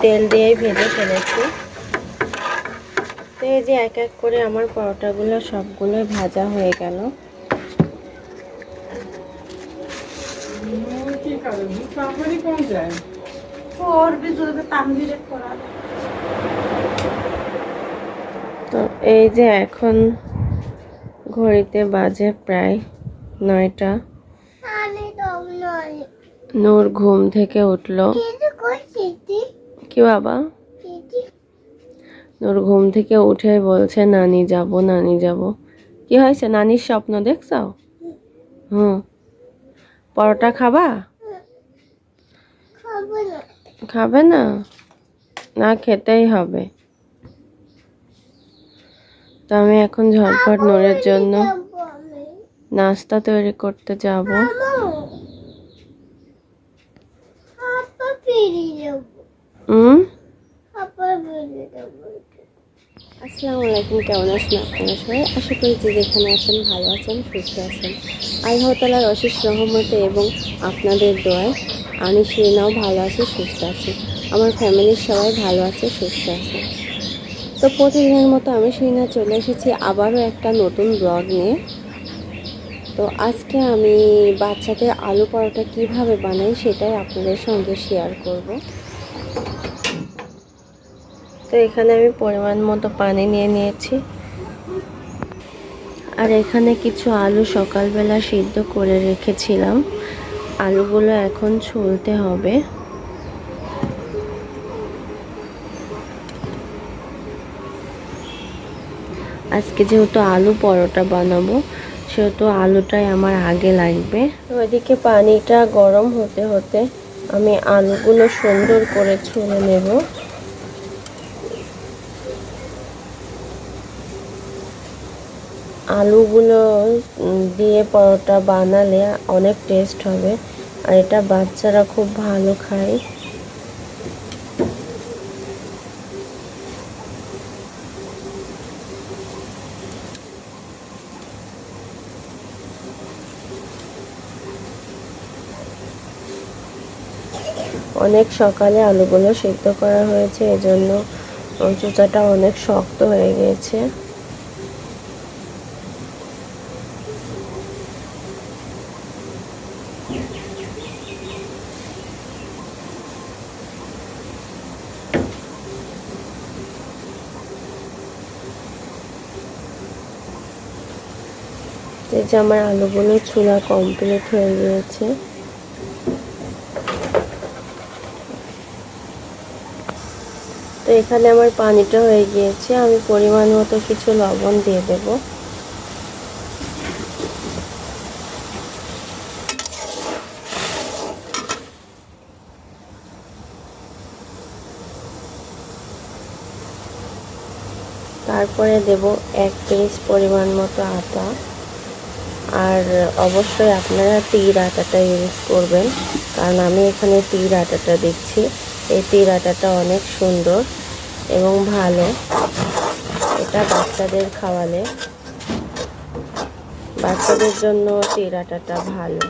তেল দিয়ে ভেজে ফেলেছি। তো এই যে এক এক করে আমার পরোটাগুলো সবগুলোই ভাজা হয়ে গেল। তো এই যে এখন ঘড়িতে বাজে প্রায় নয়টা। নূর ঘুম থেকে উঠল। কি বাবা? নূর ঘুম থেকে উঠে বলছে নানি যাব নানি যাব। কি হয়েছে? নানির স্বপ্ন দেখছ? হুম। পরোটা খাবা? খাবে না। না খেতেই হবে। তো আমি এখন ঝটপট নূরের জন্য নাস্তা তৈরি করতে যাব। হুম? আসসালামু আলাইকুম কেমন আছেন আপনারা সবাই? আশা করি যে যেখানে আছেন ভালো আছেন সুস্থ আছেন। আল্লাহ তালার অশেষ রহমতে এবং আপনাদের দোয়ায় আমি শিরিনাও ভালো আছি সুস্থ আছি। আমার ফ্যামিলির সবাই ভালো আছে সুস্থ আছে। তো প্রতিদিনের মতো আমি শিরিনা চলে এসেছি আবারও একটা নতুন ব্লগ নিয়ে। তো আজকে আমি বাচ্চাদের আলু পরোটা কীভাবে বানাই সেটাই আপনাদের সঙ্গে শেয়ার করব। তো এখানে আমি পরিমাণ মতো পানি নিয়ে নিয়েছি। আর এখানে কিছু আলু সকালবেলা সিদ্ধ করে রেখেছিলাম। আলুগুলো এখন ছুলতে হবে। আজকে যেহেতু আলু পরোটা বানাবো, সেহেতু আলুটাই আমার আগে লাগবে। ওইদিকে পানিটা গরম হতে হতে আমি আলুগুলো সুন্দর করে ছুলে নেব। আলুগুলো দিয়ে পরোটা বানালে অনেক টেস্ট হবে। আর এটা বাচ্চারা খুব ভালো খায়। অনেক সকালে আলুগুলো সিদ্ধ করা হয়েছে, এজন্য চুচাটা অনেক শক্ত হয়ে গেছে। এই যে আমার আলুগুলো চুলা কমপ্লিট হয়ে গিয়েছে। তো এখানে আমার পানিটা হয়ে গিয়েছে, আমি পরিমাণ মতো কিছু লবণ দিয়ে দেব। তারপরে দেব এক পিস পরিমাণ মতো আটা আর অবশ্যই আপনারা তীর আটাটা ইউজ করবেন, কারণ আমি এখানে তীর আটাটা দিচ্ছি। এই তীর আটাটা অনেক সুন্দর। এবং ভালো। এটা বাচ্চাদের খাওয়ালে। বাচ্চাদের জন্য টেরাটাটা ভালো।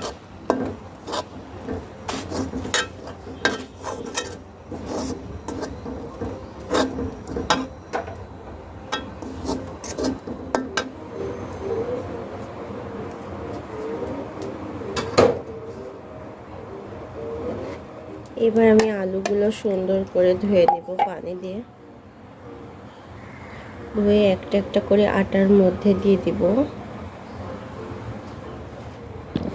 এবার আমি আলুগুলো সুন্দর করে ধুয়ে নেব পানি দিয়ে। ধুয়ে একটা একটা করে আটার মধ্যে দিয়ে দিব।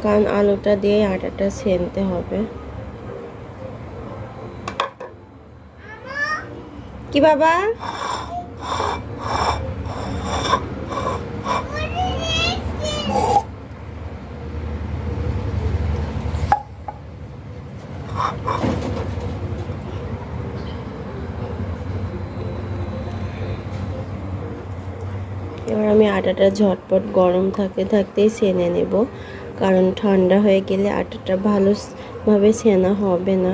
কারণ আলুটা দিয়ে আটাটা সেনতে হবে। কি বাবা? এবার আমি আটাটা ঝটপট গরম থাকতে থাকতেই সেনে নেব। কারণ ঠান্ডা হয়ে গেলে আটাটা ভালোভাবে সেনা হবে না।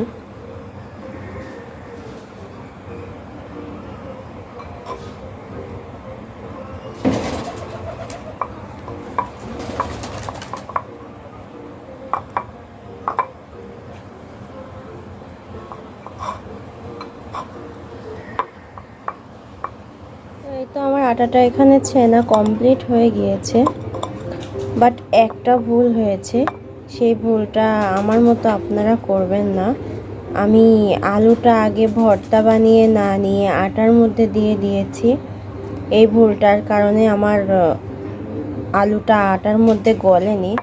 তো আমার আটাটা এখানে ছেনা কমপ্লিট হয়ে গিয়েছে। বাট একটা ভুল হয়েছে। সেই ভুলটা আমার মতো আপনারা করবেন না। আমি আলুটা আগে ভর্তা বানিয়ে, না নিয়ে আটার মধ্যে দিয়ে দিয়েছি। এই ভুলটার কারণে আমার আলুটা আটার মধ্যে গলেনি।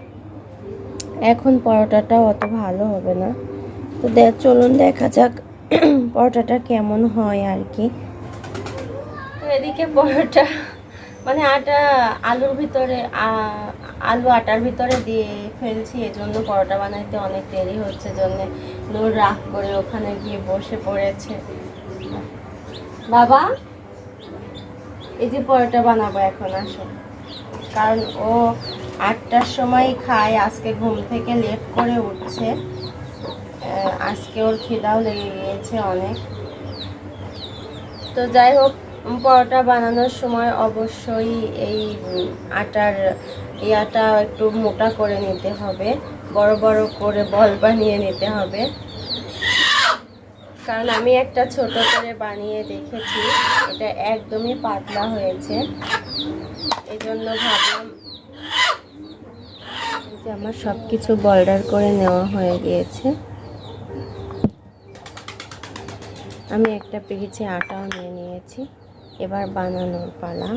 এখন পরোটাটা অত ভালো হবে না। তো চলুন দেখা যাক। পরোটাটা কেমন হয় আর কি। এদিকে পরোটা মানে আটা আলুর ভিতরে আলু আটার ভিতরে দিয়ে ফেলছি, এজন্য পরোটা বানাইতে অনেক দেরি হচ্ছে জন্য নূর রাগ করে ওখানে গিয়ে বসে পড়েছে। বাবা, এই যে পরোটা বানাবো এখন, আসো। কারণ ও আটটার সময় খায়, আজকে ঘুম থেকে লেট করে উঠছে। আজকে ওর খিদাও লেগে গিয়েছে অনেক। তো যাই হোক পরোটা বানানোর সময় অবশ্যই এই আটার, এই আটা একটু মোটা করে নিতে হবে। বড় বড় করে বল বানিয়ে নিতে হবে। কারণ আমি একটা ছোট করে বানিয়ে দেখেছি, এটা একদমই পাতলা হয়েছে। এই জন্য ভাবলাম যে আমার সব কিছু বর্ডার করে নেওয়া হয়ে গিয়েছে। আমি একটা পেয়েছি আটাও নিয়ে নিয়েছি। এবার বানানোর পালা।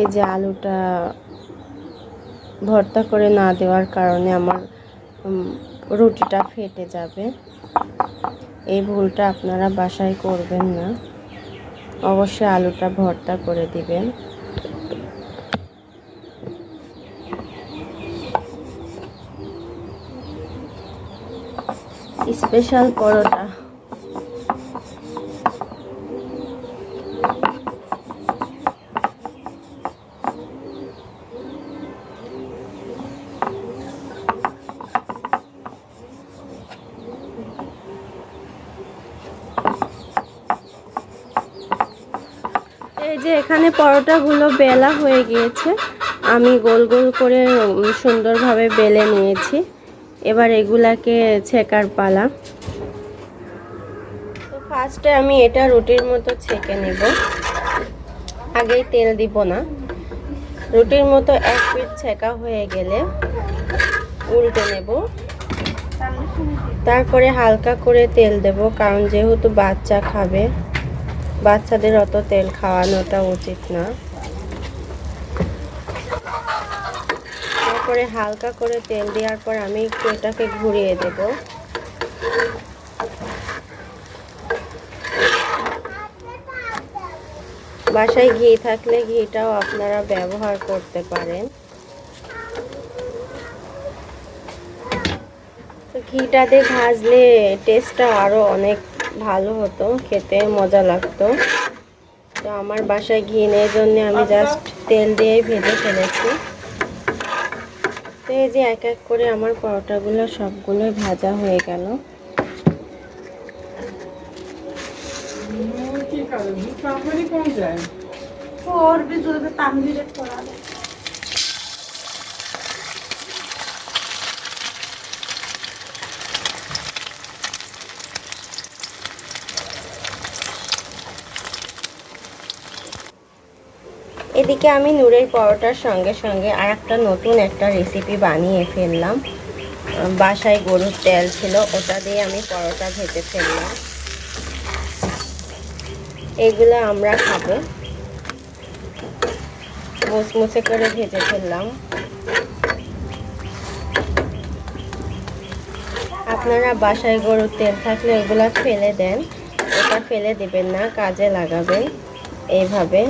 এই যে আলুটা ভর্তা করে না দেওয়ার কারণে আমার রুটিটা ফেটে যাবে। এই ভুলটা আপনারা বাসায় করবেন না। অবশ্যই আলুটা ভর্তা করে দিবেন। স্পেশাল পরোটা। এই যে এখানে পরোটাগুলো বেলা হয়ে গিয়েছে, আমি গোল গোল করে সুন্দরভাবে বেলে নিয়েছি। এবার এগুলাকে ছেকার পালা। তো ফার্স্টে আমি এটা রুটির মতো ছেঁকে নেব। আগেই তেল দিব না। রুটির মতো এক পিট ছেঁকা হয়ে গেলে উল্টে নেব। তারপরে হালকা করে তেল দেব, কারণ যেহেতু বাচ্চা খাবে। বাচ্চাদের অত তেল খাওয়ানোটা উচিত না। তারপরে হালকা করে তেল দেওয়ার পর আমি একটু এটাকে ঘুরিয়ে দেব। বাসায় ঘি থাকলে ঘিটাও আপনারা ব্যবহার করতে পারেন। ঘিটাতে ভাজলে টেস্টটা আরও অনেক ভালো হতো খেতে মজা লাগতো। তো আমার বাসায় ঘি নেই জন্য আমি জাস্ট তেল দিয়ে ভেজে ফেলেছি। তো এই যে এক এক করে আমার পরোটাগুলো সবগুলো ভাজা হয়ে গেল। কি কারণ কম যায়। এদিকে আমি নূরের পরোটার সঙ্গে সঙ্গে আর একটা নতুন একটা রেসিপি বানিয়ে ফেললাম। বাসায় গরুর তেল ছিল, ওটা দিয়ে আমি পরোটা ভেজে ফেললাম। এগুলো আমরা খাব। মুচমুচে করে ভেজে ফেললাম। আপনারা বাসায় গরুর তেল থাকলে এগুলা ফেলে দেন। এটা ফেলে দিবেন না, কাজে লাগাবেন। এইভাবে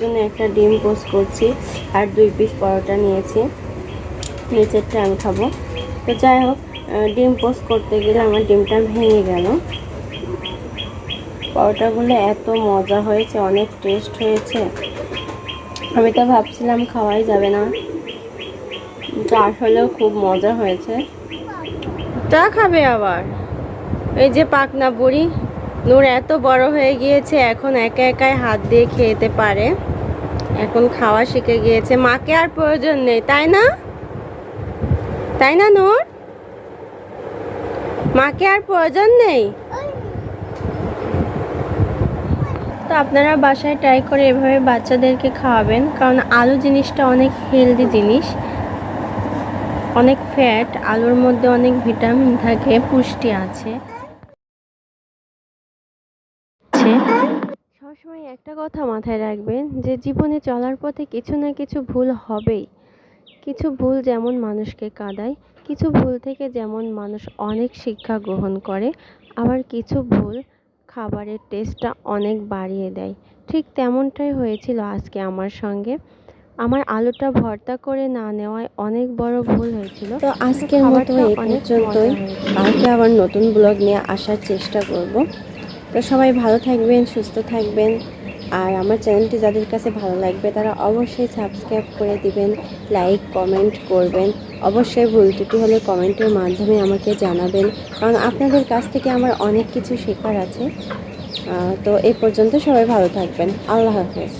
জন্য একটা ডিম পোস্ট করছি আর দুই পিস পরোটা নিয়েছি। নিচেরটা আমি খাব। তো যাই হোক ডিম পোস্ট করতে গেলে আমার ডিমটা ভেঙে গেল। পরোটাগুলো এত মজা হয়েছে, অনেক টেস্ট হয়েছে। আমি তো ভাবছিলাম খাওয়াই যাবে না। আসলেও খুব মজা হয়েছে। তা খাবে আবার। এই যে পাকনা বুড়ি, নূর এত বড় হয়ে গিয়েছে, এখন একা একাই হাত দিয়ে খেতে পারে। এখন খাওয়া শিখে গিয়েছে। মাকে আর প্রয়োজন নেই, তাই না? তাই না, নূর? মাকে আর প্রয়োজন নেই? তো আপনারা বাসায় ট্রাই করে এভাবে বাচ্চাদেরকে খাওয়াবেন, কারণ আলু জিনিসটা অনেক হেলদি জিনিস। অনেক ফ্যাট আলুর মধ্যে অনেক ভিটামিন থাকে, পুষ্টি আছে। সবসময় একটা কথা মাথায় রাখবেন যে জীবনে চলার পথে কিছু না কিছু ভুল হবেই। কিছু ভুল যেমন মানুষকে কাঁদায় কিছু ভুল থেকে যেমন মানুষ অনেক শিক্ষা গ্রহণ করে আবার কিছু ভুল খাবারের টেস্টটা অনেক বাড়িয়ে দেয়। ঠিক তেমনটাই হয়েছিল আজকে আমার সঙ্গে। আমার আলুটা ভর্তা করে না নেওয়ায় অনেক বড় ভুল হয়েছিল। তো আজকের মতো এই পর্যন্তই। কালকে আবার নতুন ব্লগ নিয়ে আসার চেষ্টা করব। তো সবাই ভালো থাকবেন সুস্থ থাকবেন। আর আমার চ্যানেলটি যাদের কাছে ভালো লাগবে, তারা অবশ্যই সাবস্ক্রাইব করে দিবেন, লাইক, কমেন্ট করবেন। অবশ্যই ভুল ত্রুটি হলে কমেন্টের মাধ্যমে আমাকে জানাবেন, কারণ আপনাদের কাছ থেকে আমার অনেক কিছু শেখার আছে। তো এই পর্যন্ত সবাই ভালো থাকবেন। আল্লাহ হাফেজ।